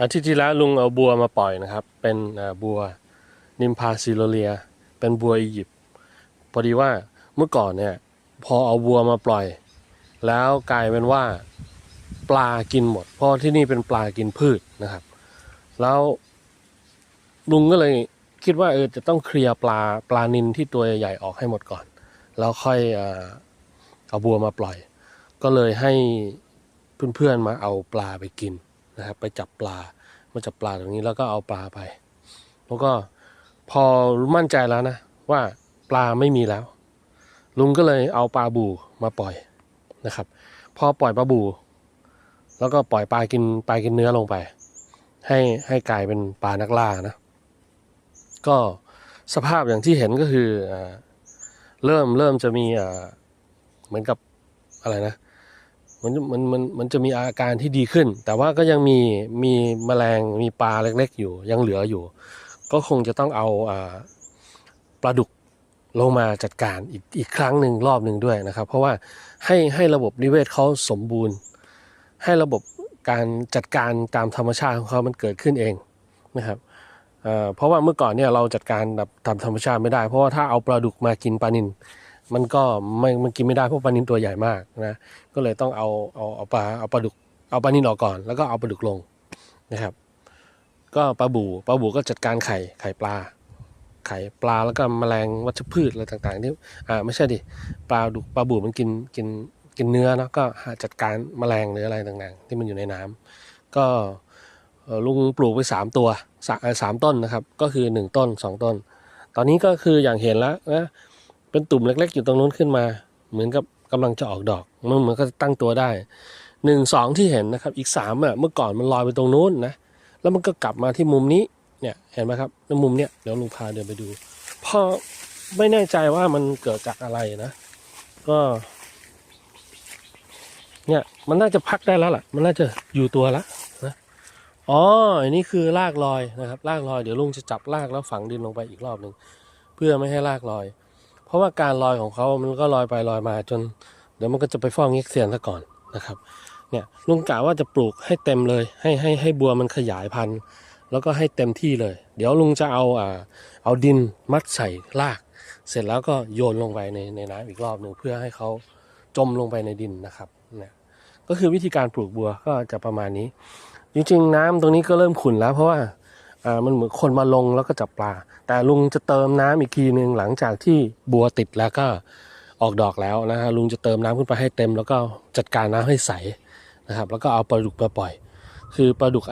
อาทิตย์ที่แล้วลุงเอาบัวมาปล่อยนะครับ เป็นบัวนิมพาซิโลเลีย เป็นบัวอียิปต์พอดีว่าเมื่อก่อนเนี่ย พอเอาบัวมาปล่อย แล้วกลายเป็นว่าปลากินหมด เพราะที่นี่เป็นปลากินพืชนะครับ แล้วลุงก็เลยคิดว่าเออจะต้องเคลียร์ปลาปลานินที่ตัวใหญ่ออกให้หมดก่อน แล้วค่อยเออเอาบัวมาปล่อย ก็เลยให้เพื่อนๆมาเอาปลาไปกิน นะครับไปจับปลามาจับปลาตรงนี้แล้วก็เอาปลาไป แล้วก็พอมั่นใจแล้วนะ ว่าปลาไม่มีแล้ว ลุงก็เลยเอาปลาบูมาปล่อยนะครับ พอปล่อยปลาบู แล้วก็ปล่อยปลากินปลากินเนื้อลงไป ให้ให้กลายเป็นปลานักล่านะ ก็สภาพอย่างที่เห็นก็คืออเริ่มเริ่มจะมีเหมือนกับอะไรนะ มันมันมันมันจะมีอาการที่ดีขึ้น แต่ว่าก็ยังมีมีแมลงมีปลาเล็กๆ อยู่ยังเหลืออยู่ ก็คงจะต้องเอาอปลาดุกลงมาจัดการอีกอีกครั้งหนึ่งรอบหนึ่งด้วยนะครับ เพราะว่าให้ให้ระบบนิเวศเขาสมบูรณ์ ให้ระบบการจัดการตามธรรมชาติของเขามันเกิดขึ้นเองนะครับเอ่อเพราะว่าเมื่อก่อนเนี่ยเราจัดการแบบตามธรรมชาติไม่ได้ เพราะว่าถ้าเอาปลาดุกมากินปลานิน มันก็ไม่มันกินไม่ได้เพราะปลานินตัวใหญ่มากนะ ก็เลยต้องเอาเอาเอาปลาเอาปลาดุกเอาปลานินออกก่อน แล้วก็เอาปลาดุกลงนะครับ ก็ปลาบูปลาบูก็จัดการไข่ไข่ปลา ไข่ปลาแล้วก็แมลงวัชพืชอะไรต่างๆที่อ่าไม่ใช่ดิปลาดุกปลาบูมันกินกินกินเนื้อนะก็จัดการแมลงหรืออะไรต่างๆ ที่มันอยู่ในน้ำก็ลุงปลูกไปสามตัวสาเอ่อสามต้นนะครับ ก็คือหนึ่งต้นสองต้น ตอนนี้ก็คืออย่างเห็นแล้วนะ เป็นตุ่มเล็ก ๆ อยู่ตรงนู้นขึ้นมา เหมือนกับกำลังจะออกดอกมันเหมือนก็ตั้งตัวได้หนึ่งสองที่เห็นนะครับ อีกสามอะเมื่อก่อนมันลอยไปตรงนู้นนะแล้วมันก็กลับมาที่มุมนี้เนี่ยเห็นไหมครับแล้วมุมเนี้ยเดี๋ยวลุงพาเดินไปดูพอไม่แน่ใจว่ามันเกิดจากอะไรนะ ก็ เนี่ยมันน่าจะพักได้แล้วล่ะ มันน่าจะอยู่ตัวแล้วนะอ๋ออันนี้คือรากลอยนะครับรากลอยเดี๋ยวลุงจะจับรากแล้วฝังดินลงไปอีกรอบหนึ่งเพื่อไม่ให้รากลอย เพราะว่าการลอยของเขามันก็ลอยไปลอยมาจน เดี๋ยวมันก็จะไปฟ้องเง็กเซียนซะก่อนนะครับ เนี่ยลุงกะว่าจะปลูกให้เต็มเลยให้ให้ให้บัวมันขยายพันธุ์แล้วก็ให้เต็มที่เลย เดี๋ยวลุงจะเอาอ่าเอาดินมัดใส่ราก เสร็จแล้วก็โยนลงไปในในน้ำอีกรอบหนึ่งเพื่อให้เขาจมลงไปในดินนะครับเนี่ยก็คือวิธีการปลูกบัวก็จะประมาณนี้ จริงๆ น้ำตรงนี้ก็เริ่มขุ่นแล้วเพราะว่า มันเหมือนคนมาลงแล้วก็จับปลา แต่ลุงจะเติมน้ำอีกทีหนึ่งหลังจากที่บัวติดแล้วก็ออกดอกแล้วนะฮะลุงจะเติมน้ำขึ้นไปให้เต็ม แล้วก็จัดการน้ำให้ใสนะครับ แล้วก็เอาปลาดุกมาปล่อย คือปลาดุก